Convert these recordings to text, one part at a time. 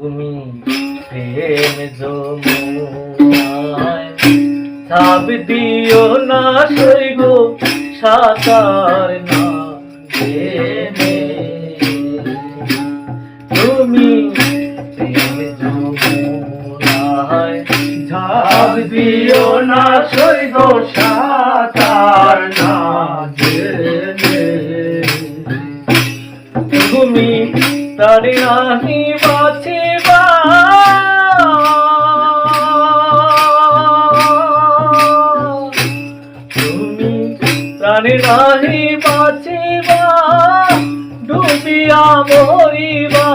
তুমি প্রেম যমুনায় সাব দিও না সইব সাকার না জেনে তুমি প্রেম যমুনায় ঝাঁপ দিও না সৈগ সাতার না। তুমি তারে নাহি বাঁচিবা প্রাণে নাহি বাঁচিবা, ডুবিয়া মরিবা।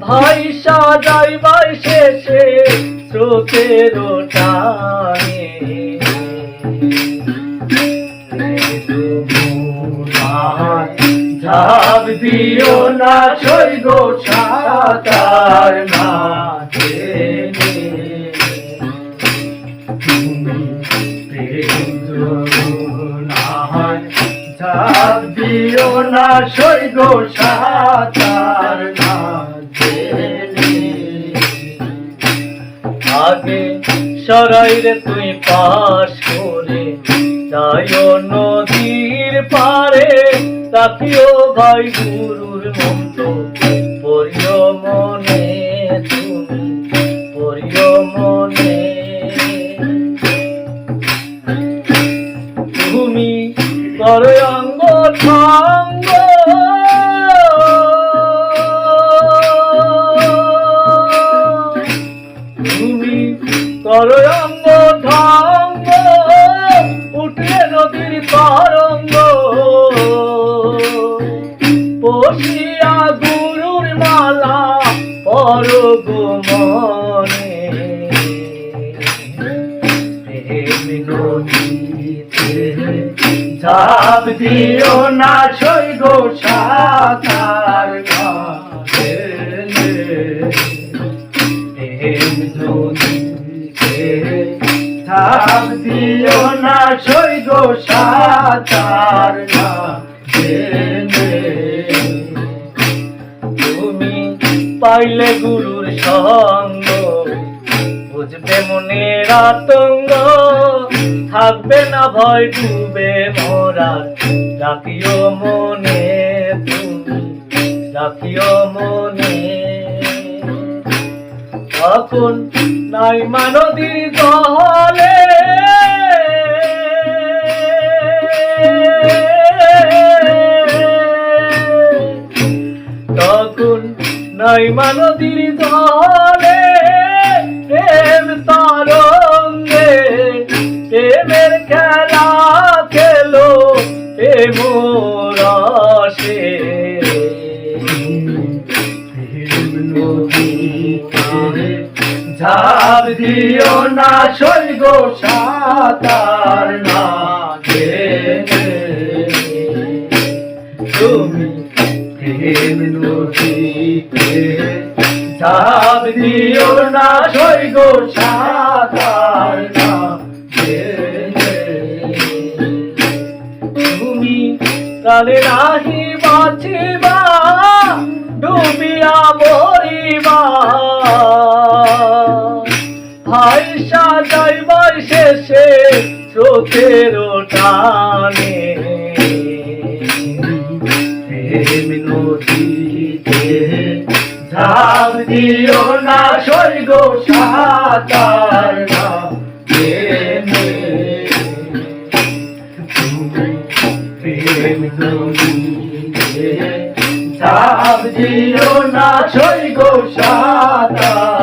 ভাই সাজাইবাই শেষে স্রোতের টানে। ঝাঁপ দিও না সৈগ সাতার না। আগে সরাইরে তুই পাশ করে, যাইও নদীর পারে রাখিও ভাই গুরুর মন্ত্র। পড়িও মনে তুমি, পড়িও মনে। তুমি করো অঙ্গ তুমি করো অঙ্গ উঠে নদীর তরঙ্গ বসিয়া গুরুর মালা পর মনে ঝাঁপ দিও না সৈগ সাতার ঘাটে প্রেম দিও না সৈগ সাতার ঘাটে তুমি পাইলে গুরুর সঙ্গ, বুঝবে মনের আতঙ্গ থাকবে না ভয়, ডুবে মরা। রাখিও মনে তুমি রাখিও মনে। তখন নাই মানদী দহলে তখন নাই মানদীর দলে, প্রেম তরঙ্গে। প্রেমের খেলা খেলো প্রেম রসে ঝাঁপ দিও না সৈগ সাতার না। তুমি প্রেম নদীতে ঝাঁপ দিও না সৈগ সাতার কালে নাহি বাঁচিবা, ডুবিয়া মরিবা। ভাই সাজাইবার শেষে স্রোতের টানে। প্রেম নদীতে ঝাঁপ দিও না সৈগ সাতার। চাপ দিও না ছই গো সাদা